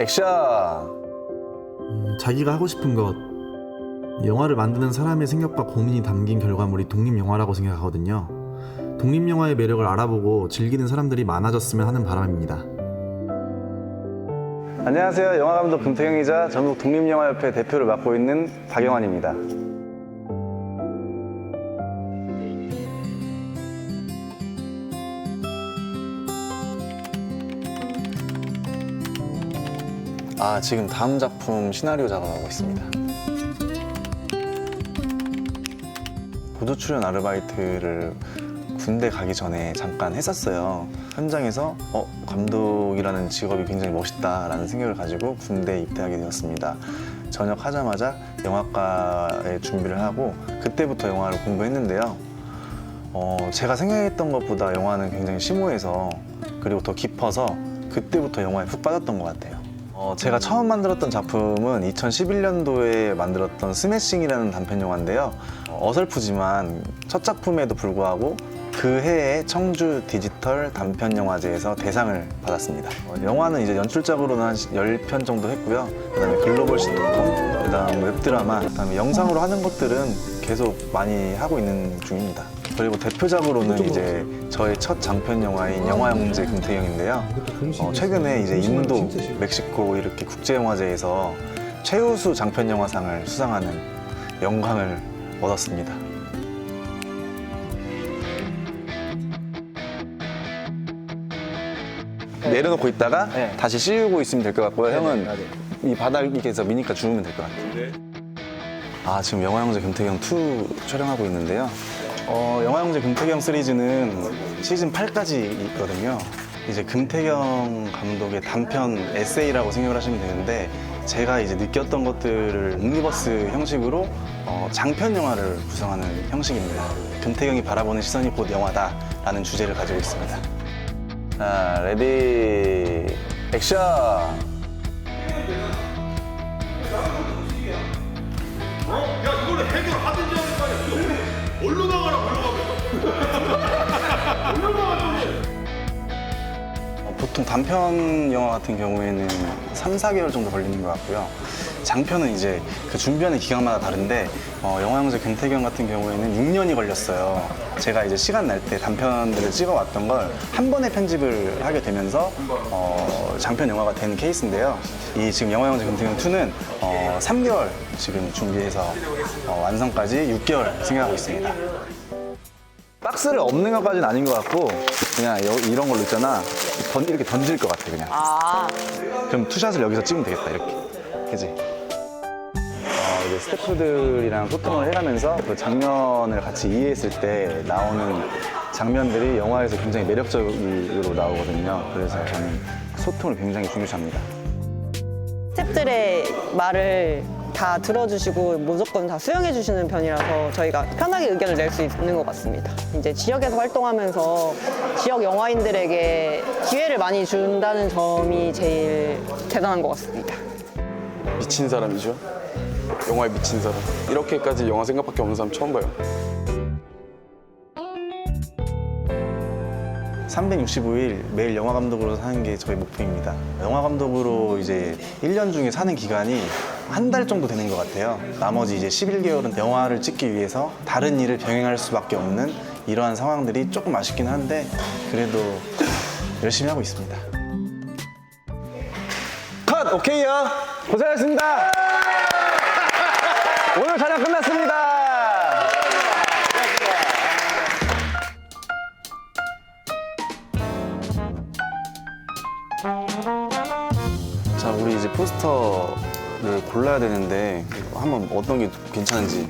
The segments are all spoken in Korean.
액션! 음, 자기가 하고 싶은 것 영화를 만드는 사람의 생각과 고민이 담긴 결과물이 독립영화라고 생각하거든요. 독립영화의 매력을 알아보고 즐기는 사람들이 많아졌으면 하는 바람입니다. 안녕하세요. 영화감독 금태경이자 전국 독립영화협회 대표를 맡고 있는 박영환입니다. 아, 지금 다음 작품 시나리오 작업하고 있습니다. 보조 출연 아르바이트를 군대 가기 전에 잠깐 했었어요. 현장에서 어, 감독이라는 직업이 굉장히 멋있다라는 생각을 가지고 군대에 입대하게 되었습니다. 전역하자마자 영화과에 준비를 하고 그때부터 영화를 공부했는데요. 어, 제가 생각했던 것보다 영화는 굉장히 심오해서 그리고 더 깊어서 그때부터 영화에 푹 빠졌던 것 같아요. 어, 제가 처음 만들었던 작품은 2011년도에 만들었던 스매싱이라는 단편 영화인데요. 어, 어설프지만 첫 작품에도 불구하고 그 해에 청주 디지털 단편 영화제에서 대상을 받았습니다. 어, 영화는 이제 연출작으로는 한 10편 정도 했고요. 그다음에 글로벌 시트콤, 그다음 웹드라마, 그다음에 영상으로 하는 것들은 계속 많이 하고 있는 중입니다. 그리고 대표작으로는 이제 저의 첫 장편 영화인 영화 영재 금태경인데요. 어, 최근에 이제 인도, 멕시코 이렇게 국제 영화제에서 최우수 장편 영화상을 수상하는 영광을 얻었습니다. 내려놓고 있다가 네. 다시 씌우고 있으면 될 것 같고요. 형은 맞아요. 이 바닥에서 미니까 주우면 될 것 같아요. 아 지금 영화 영재 금태경 2 촬영하고 있는데요. 어, 영화 영재 금태경 시리즈는 시즌 8까지 있거든요. 이제 금태경 감독의 단편 에세이라고 생각을 하시면 되는데 제가 이제 느꼈던 것들을 옴니버스 형식으로 어, 장편 영화를 구성하는 형식입니다. 금태경이 바라보는 시선이 곧 영화다라는 주제를 가지고 있습니다. 자, 레디, 액션! 보통 단편 영화 같은 경우에는 3, 4개월 정도 걸리는 것 같고요. 장편은 이제 그 준비하는 기간마다 다른데 어, 영화 영재 금태경 같은 경우에는 6년이 걸렸어요. 제가 이제 시간 날 때 단편들을 찍어왔던 걸 한 번에 편집을 하게 되면서 어, 장편 영화가 된 케이스인데요. 이 지금 영화 영재 금태경 2는 어, 3개월 지금 준비해서 어, 완성까지 6개월 생각하고 있습니다. 박스를 없는 것까지는 아닌 것 같고 그냥 여- 이런 걸로 있잖아. 던, 이렇게 던질 것 같아 그냥. 아, 그럼 투샷을 여기서 찍으면 되겠다 이렇게. 그지? 어, 이제 스태프들이랑 소통을 해가면서 그 장면을 같이 이해했을 때 나오는 장면들이 영화에서 굉장히 매력적으로 나오거든요. 그래서 저는 소통을 굉장히 중요시합니다. 스탭들의 말을 다 들어주시고 무조건 다 수용해 주시는 편이라서 저희가 편하게 의견을 낼 수 있는 것 같습니다. 이제 지역에서 활동하면서 지역 영화인들에게 기회를 많이 준다는 점이 제일 대단한 것 같습니다. 미친 사람이죠. 영화에 미친 사람. 이렇게까지 영화 생각밖에 없는 사람 처음 봐요. 365일 매일 영화 감독으로 사는 게 저희 목표입니다. 영화 감독으로 이제 1년 중에 사는 기간이 한 달 정도 되는 것 같아요. 나머지 이제 11개월은 영화를 찍기 위해서 다른 일을 병행할 수밖에 없는 이러한 상황들이 조금 아쉽긴 한데 그래도 열심히 하고 있습니다. 컷! 오케이요! 고생하셨습니다! 오늘 촬영 끝났습니다! 포스터를 골라야 되는데 한번 어떤 게 괜찮은지.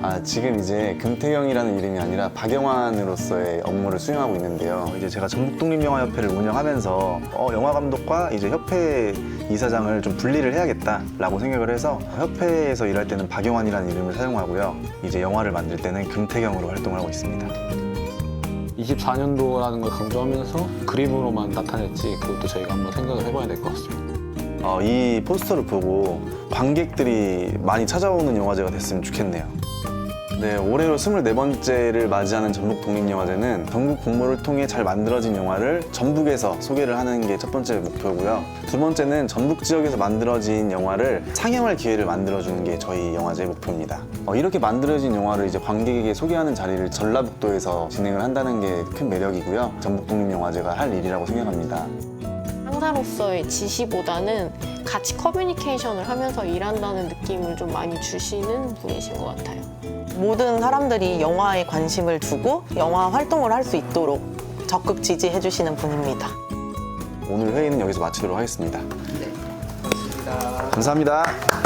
아, 지금 이제 금태경이라는 이름이 아니라 박영환으로서의 업무를 수행하고 있는데요. 이제 제가 전국독립영화협회를 운영하면서 어, 영화 감독과 이제 협회 이사장을 좀 분리를 해야겠다라고 생각을 해서 협회에서 일할 때는 박영환이라는 이름을 사용하고요. 이제 영화를 만들 때는 금태경으로 활동을 하고 있습니다. 24년도라는 걸 강조하면서 그림으로만 나타냈지 그것도 저희가 한번 생각을 해봐야 될 것 같습니다. 어, 이 포스터를 보고 관객들이 많이 찾아오는 영화제가 됐으면 좋겠네요. 네, 올해로 24번째를 맞이하는 전북 독립영화제는 전국 공모를 통해 잘 만들어진 영화를 전북에서 소개를 하는 게 첫 번째 목표고요. 두 번째는 전북 지역에서 만들어진 영화를 상영할 기회를 만들어주는 게 저희 영화제의 목표입니다. 어, 이렇게 만들어진 영화를 이제 관객에게 소개하는 자리를 전라북도에서 진행을 한다는 게 큰 매력이고요. 전북 독립영화제가 할 일이라고 생각합니다. 상사로서의 지시보다는 같이 커뮤니케이션을 하면서 일한다는 느낌을 좀 많이 주시는 분이신 것 같아요. 모든 사람들이 영화에 관심을 두고 영화 활동을 할 수 있도록 적극 지지해 주시는 분입니다. 오늘 회의는 여기서 마치도록 하겠습니다. 감사합니다.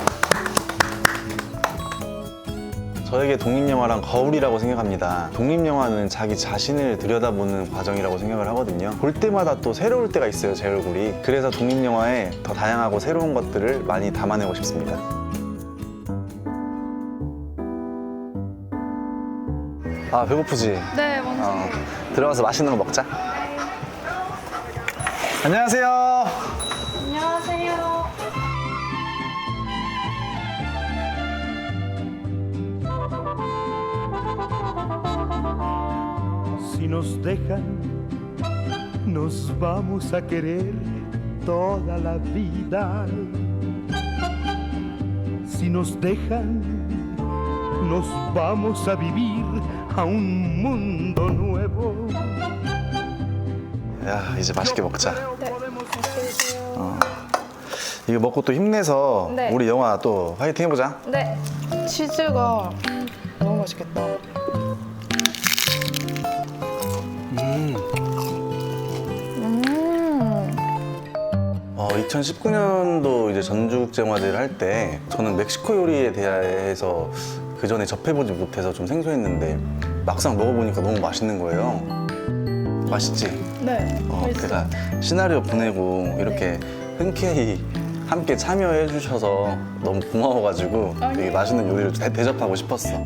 저에게 독립영화란 거울이라고 생각합니다. 독립영화는 자기 자신을 들여다보는 과정이라고 생각을 하거든요. 볼 때마다 또 새로울 때가 있어요, 제 얼굴이. 그래서 독립영화에 더 다양하고 새로운 것들을 많이 담아내고 싶습니다. 아, 배고프지? 네, 먼저. 어, 들어가서 맛있는 거 먹자. 안녕하세요. 안녕하세요. Si nos dejan, nos vamos a querer toda la vida. Si nos dejan, nos vamos a vivir a un mundo nuevo. 야, 이제 맛있게 먹자. 어. 이거 먹고 또 힘내서 네. 우리 영화 또 화이팅 해보자. 네. 치즈가 너무 맛있겠다. 어, 2019년도 이제 전주국제영화제를 할 때 저는 멕시코 요리에 대해서 그 전에 접해보지 못해서 좀 생소했는데 막상 먹어보니까 너무 맛있는 거예요. 맛있지? 네. 어, 제가 시나리오 보내고 이렇게 흔쾌히 함께 참여해 주셔서 너무 고마워가지고 되게 맛있는 요리를 대, 대접하고 싶었어.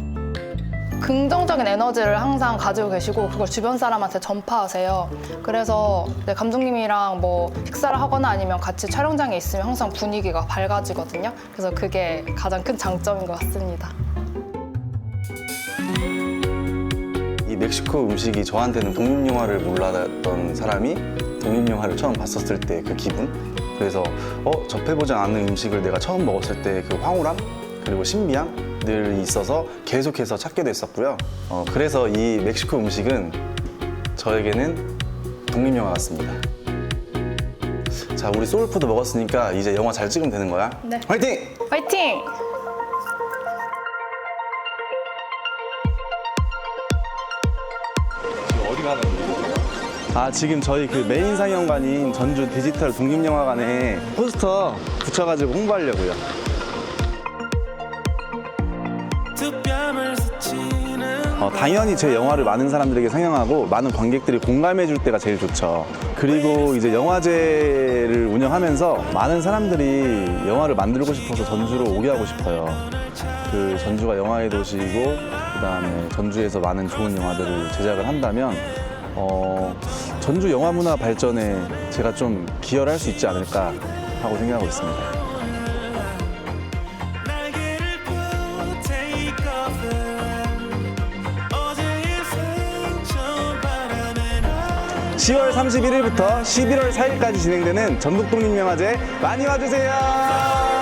긍정적인 에너지를 항상 가지고 계시고 그걸 주변 사람한테 전파하세요. 그래서 네, 감독님이랑 뭐 식사를 하거나 아니면 같이 촬영장에 있으면 항상 분위기가 밝아지거든요. 그래서 그게 가장 큰 장점인 것 같습니다. 이 멕시코 음식이 저한테는 독립 영화를 몰랐던 사람이 독립 영화를 처음 봤었을 때 그 기분? 그래서 어 접해보지 않은 음식을 내가 처음 먹었을 때 그 황홀함? 그리고 신비함 들이 있어서 계속해서 찾게 됐었고요. 어, 그래서 이 멕시코 음식은 저에게는 독립영화 같습니다. 자, 우리 소울푸드 먹었으니까 이제 영화 잘 찍으면 되는 거야. 네. 화이팅! 화이팅! 아 지금 저희 그 메인 상영관인 전주 디지털 독립영화관에 포스터 붙여가지고 홍보하려고요. 어, 당연히 제 영화를 많은 사람들에게 상영하고 많은 관객들이 공감해 줄 때가 제일 좋죠. 그리고 이제 영화제를 운영하면서 많은 사람들이 영화를 만들고 싶어서 전주로 오게 하고 싶어요. 그 전주가 영화의 도시이고 그다음에 전주에서 많은 좋은 영화들을 제작을 한다면 어, 전주 영화 문화 발전에 제가 좀 기여를 할 수 있지 않을까 하고 생각하고 있습니다. 10월 31일부터 11월 4일까지 진행되는 전북 독립영화제 많이 와주세요.